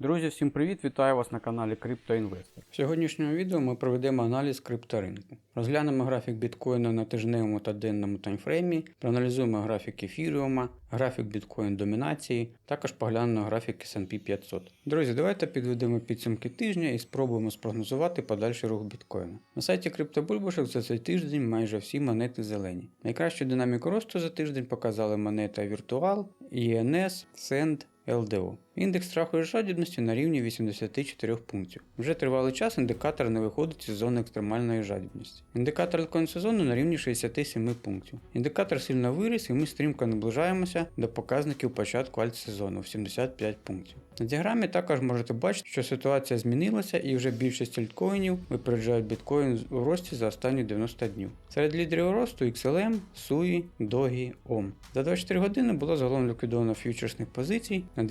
Друзі, всім привіт! Вітаю вас на каналі CryptoInvestor. В сьогоднішньому відео ми проведемо аналіз крипторинку. Розглянемо графік біткоїна на тижневому та денному таймфреймі, проаналізуємо графік ефіріума, графік біткоін домінації, також поглянемо графік S&P 500. Друзі, давайте підведемо підсумки тижня і спробуємо спрогнозувати подальший рух біткоїна. На сайті CryptoBulbушек за цей тиждень майже всі монети зелені. Найкращу динаміку росту за тиждень показали монета Virtual, INS, Send, ЛДО. Індекс страху і жадібності на рівні 84 пунктів. Вже тривалий час індикатор не виходить із зони екстремальної жадібності. Індикатор альткоін сезону на рівні 67 пунктів. Індикатор сильно виріс і ми стрімко наближаємося до показників початку альтсезону в 75 пунктів. На діаграмі також можете бачити, що ситуація змінилася і вже більшість альткоїнів випереджають біткоін у рості за останні 90 днів. Серед лідерів росту XLM, SUI, DOGI, OM. За 24 години було загалом ліквідовано фьючерсних позицій на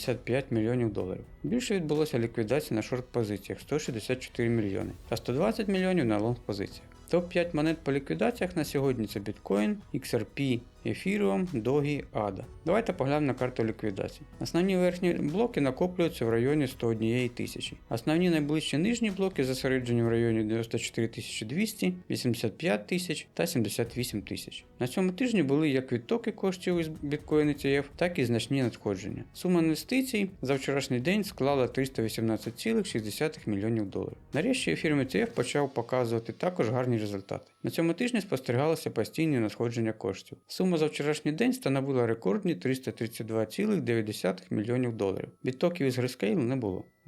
285 мільйонів доларів. Більше відбулося ліквідацій на шорт позиціях 164 мільйони та 120 мільйонів на лонг позиціях. Топ-5 монет по ліквідаціях на сьогодні це біткоін, XRP, Ethereum, Dogi, ADA. Давайте поглянемо на карту ліквідацій. Основні верхні блоки накоплюються в районі 101 тисячі. Основні найближчі нижні блоки зосереджені в районі 94 200, 85 тисяч та 78 тисяч. На цьому тижні були як відтоки коштів із Bitcoin ETF, так і значні надходження. Сума інвестицій за вчорашній день склала 318,6 мільйонів доларів. Нарешті ефір ETF почав показувати також гарні результати. На цьому тижні спостерігалося постійні надходження коштів. Сума за вчорашній день становила рекордні 332,9 мільйонів доларів. Відтоків із Грискейлу не було.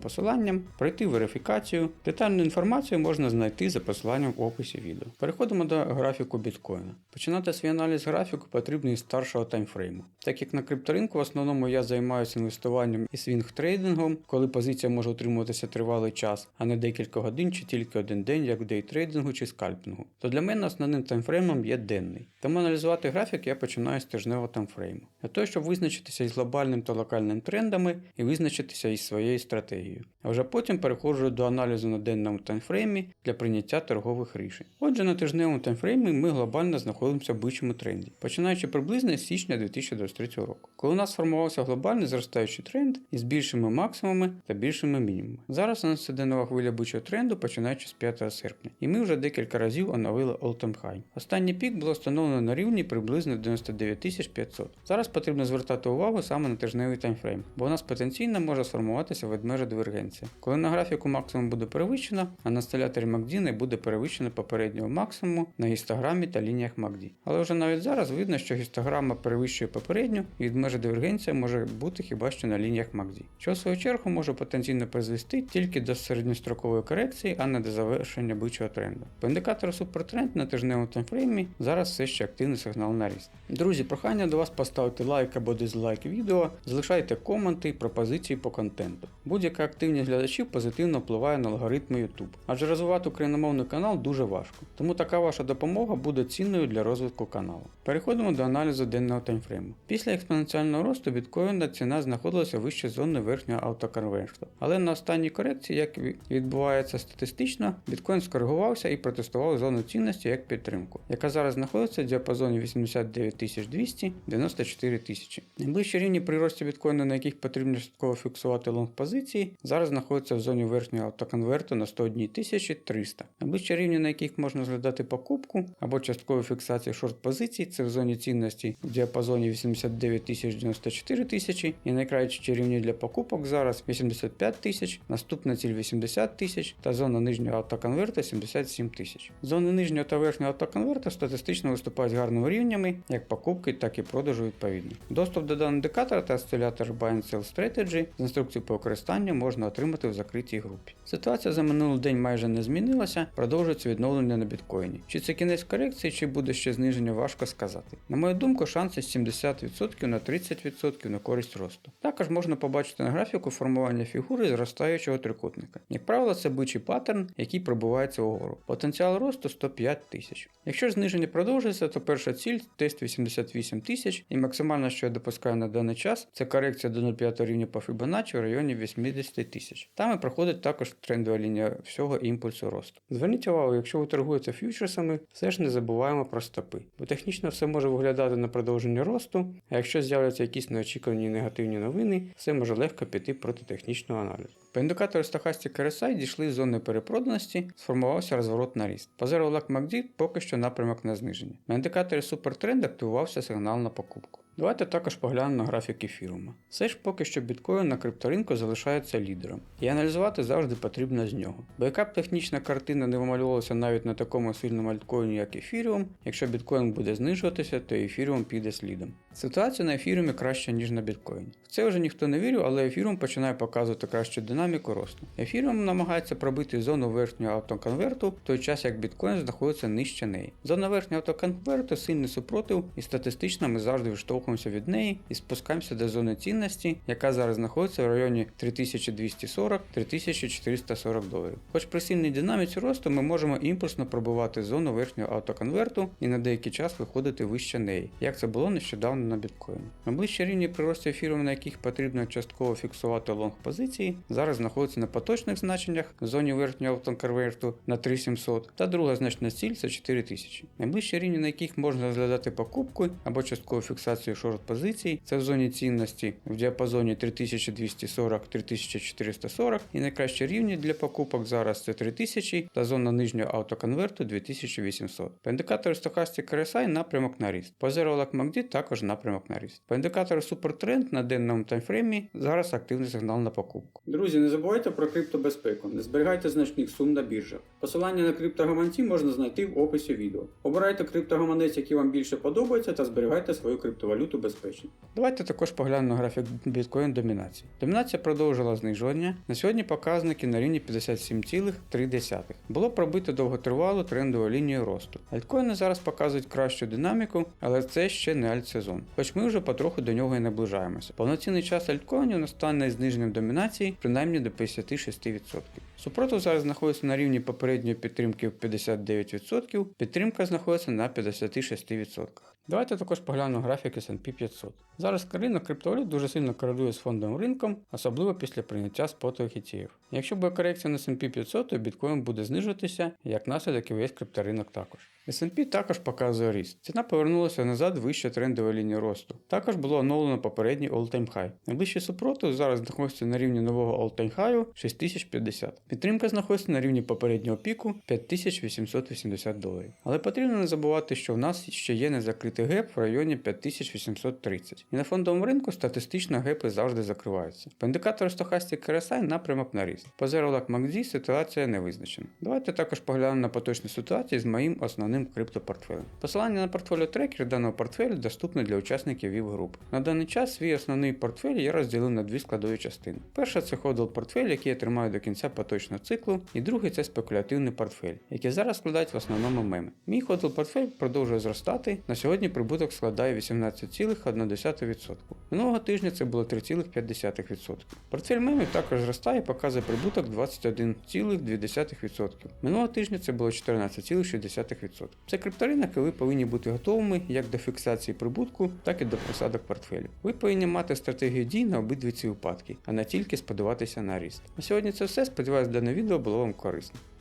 посиланням, пройти верифікацію. Детальну інформацію можна знайти за посиланням в описі відео. Переходимо до графіку біткоїна. Починати свій аналіз графіку потрібно із старшого таймфрейму. Так як на крипторинку в основному я займаюся інвестуванням і свінг-трейдингом, коли позиція може утримуватися тривалий час, а не декілька годин чи тільки один день, як в дейтрейдингу чи скальпінгу, то для мене основним таймфреймом є денний. Тому аналізувати графік я починаю з тижневого таймфрейму. Для того, щоб визначитися із глобальним та локальним трендами і визначитися із своєю стратегією. А вже потім переходжу до аналізу на денному таймфреймі для прийняття торгових рішень. Отже, на тижневому таймфреймі ми глобально знаходимося в бичому тренді, починаючи приблизно з січня 2023 року, коли у нас сформувався глобальний зростаючий тренд із більшими максимумами та більшими мінімумами. Зараз у нас іде нова хвиля бичого тренду, починаючи з 5 серпня, і ми вже декілька разів оновили all-time high. Останній пік було встановлено на рівні приблизно 99 500. Зараз потрібно звертати увагу саме на тижневий таймфрейм, бо у нас потенційно може сформуватися ведмежа дивергенція. Коли на графіку максимум буде перевищено, а на стиляторі MACD не буде перевищено попереднього максимуму на гістограмі та лініях MACD. Але вже навіть зараз видно, що гістограма перевищує попередню і від межі дивергенція може бути хіба що на лініях MACD, що в свою чергу може потенційно призвести тільки до середньострокової корекції, а не до завершення бичого тренду. По індикатору супертренд на тижневому таймфреймі зараз все ще активний сигнал на ріст. Друзі, прохання до вас поставити лайк або дизлайк відео, залишайте коменти і пропозиції по контенту. Будь-яка активність глядачів позитивно впливає на алгоритми YouTube, адже розвивати україномовний канал дуже важко, тому така ваша допомога буде цінною для розвитку каналу. Переходимо до аналізу денного таймфрейму. Після експоненціального росту біткоїна ціна знаходилася вище зони верхнього автоконверсу, але на останній корекції, як відбувається статистично, біткоін скоригувався і протестував зону цінності як підтримку, яка зараз знаходиться в діапазоні 89 200 94 тисячі. Найближчі рівні при рості біткоїна, на яких потрібно частково фіксувати лонг позиції, зараз знаходиться в зоні верхнього автоконверту на 101 300. Найближчі рівні, на яких можна зглядати покупку або часткову фіксацію шорт позицій, це в зоні цінності в діапазоні 89 тисяч 94 тисячі і найкращі рівні для покупок зараз 85 тисяч, наступна ціль 80 тисяч та зона нижнього автоконверта 77 тисяч. Зони нижнього та верхнього автоконверта статистично виступають гарними рівнями як покупки, так і продажу відповідно. Доступ до даного індикатора та осцилятор Buy and Sell Strategy з інструкцією по використанню можна можна отримати в закритій групі. Ситуація за минулий день майже не змінилася, продовжується відновлення на біткоїні. Чи це кінець корекції, чи буде ще зниження, важко сказати. На мою думку, шанси 70% на 30% на користь росту. Також можна побачити на графіку формування фігури зростаючого трикутника. Як правило, це бичий паттерн, який пробивається угору. Потенціал росту 105 тисяч. Якщо ж зниження продовжується, то перша ціль тест 88 тисяч, і максимально, що я допускаю на даний час, це корекція до 0,5 рівня по Fibonacci в районі 80 тисяч. Там і проходить також трендова лінія всього імпульсу росту. Зверніть увагу, якщо ви торгуєте фьючерсами, все ж не забуваємо про стопи, бо технічно все може виглядати на продовження росту, а якщо з'являться якісь неочікувані негативні новини, все може легко піти проти технічного аналізу. По індикатору Stochastic RSI дійшли з зони перепроданості, сформувався розворот на ріст. По Zero Lag MACD поки що напрямок на зниження. На індикаторі Supertrend активувався сигнал на покупку. Давайте також поглянемо на графік ефірума. Все ж поки що біткоін на крипторинку залишається лідером, і аналізувати завжди потрібно з нього. Бо яка б технічна картина не вималювалася навіть на такому сильному альткоїні, як ефіріум, якщо біткоін буде знижуватися, то ефіріум піде слідом. Ситуація на ефіріумі краща, ніж на біткоїні. В це вже ніхто не вірив, але ефіріум починає показувати кращу динаміку росту. Ефіріум намагається пробити зону верхнього автоконверту, в той час як біткоін знаходиться нижче неї. Зона верхнього автоконверту сильний супротив, і статистично ми завжди відштовхуємося від неї і спускаємося до зони цінності, яка зараз знаходиться в районі 3240-3440 доларів. Хоч при сильній динаміці росту ми можемо імпульсно пробувати зону верхнього автоконверту і на деякий час виходити вище неї, як це було нещодавно на біткоїні. Найближчі рівні приросту ефіру, на яких потрібно частково фіксувати лонг позиції, зараз знаходяться на поточних значеннях в зоні верхнього автоконверту на 3700 та друга значна ціль це 4000. Найближчі рівні, на яких можна розглядати покупку або часткову фіксацію шорт позицій, це в зоні цінності в діапазоні 3240-3440 і найкращі рівні для покупок зараз це 3000 та зона нижнього автоконверту 2800. По індикатору Stochastic RSI напрямок на ріст. По Lag MACD також напрямок на ріст. По індикатору Supertrend на денному таймфреймі зараз активний сигнал на покупку. Друзі, не забувайте про криптобезпеку, не зберігайте значних сум на біржах. Посилання на криптогаманці можна знайти в описі відео. Обирайте криптогаманець, який вам більше подобається, та зберігайте свою криптовалюту безпечно. Давайте також поглянемо графік біткоін домінації. Домінація продовжила знижування. На сьогодні показники на рівні 57,3. Було пробито довготривалу трендову лінію росту. Альткоїни зараз показують кращу динаміку, але це ще не альтсезон. Хоч ми вже потроху до нього і наближаємося. Повноцінний час альткоїнів настане зниженням домінації принаймні до 56%. Супротив зараз знаходиться на рівні попередньої підтримки в 59%, підтримка знаходиться на 56%. Давайте також поглянемо графік S&P 500. Зараз ринок криптовалют дуже сильно корелює з фондовим ринком, особливо після прийняття спотових ETF. Якщо буде корекція на S&P 500, то біткоін буде знижуватися, як наслідок і весь крипторинок також. S&P також показує ріст. Ціна повернулася назад вище трендової лінії росту. Також було оновлено попередній all-time high. Найближчий супротив зараз знаходиться на рівні нового all-time high 6050. Підтримка знаходиться на рівні попереднього піку 5880 доларів. Але потрібно не забувати, що в нас ще є незакритий геп в районі 5830. І на фондовому ринку статистично гепи завжди закриваються. По індикатору Stochastic RSI напрямок на ріст. По Zero Lag MACD ситуація не визначена. Давайте також поглянемо на поточну ситуацію з моїм основним криптопортфелем. Посилання на портфоліо трекер даного портфелю доступне для учасників VIP груп. На даний час свій основний портфель я розділив на дві складові частини. Перша це ходл портфель, який я тримаю до кінця поточного циклу, і другий це спекулятивний портфель, який зараз складають в основному меми. Мій ходл портфель продовжує зростати. На сьогодні прибуток складає 18,1%. Минулого тижня це було 3,5%. Портфель мемів також зростає і показує прибуток 21,2%. Минулого тижня це було 14,6%. Це крипторинок, і ви повинні бути готовими як до фіксації прибутку, так і до посадок портфелю. Ви повинні мати стратегію дій на обидві ці випадки, а не тільки сподіватися на ріст. На сьогодні це все. Сподіваюсь, дане відео було вам корисно.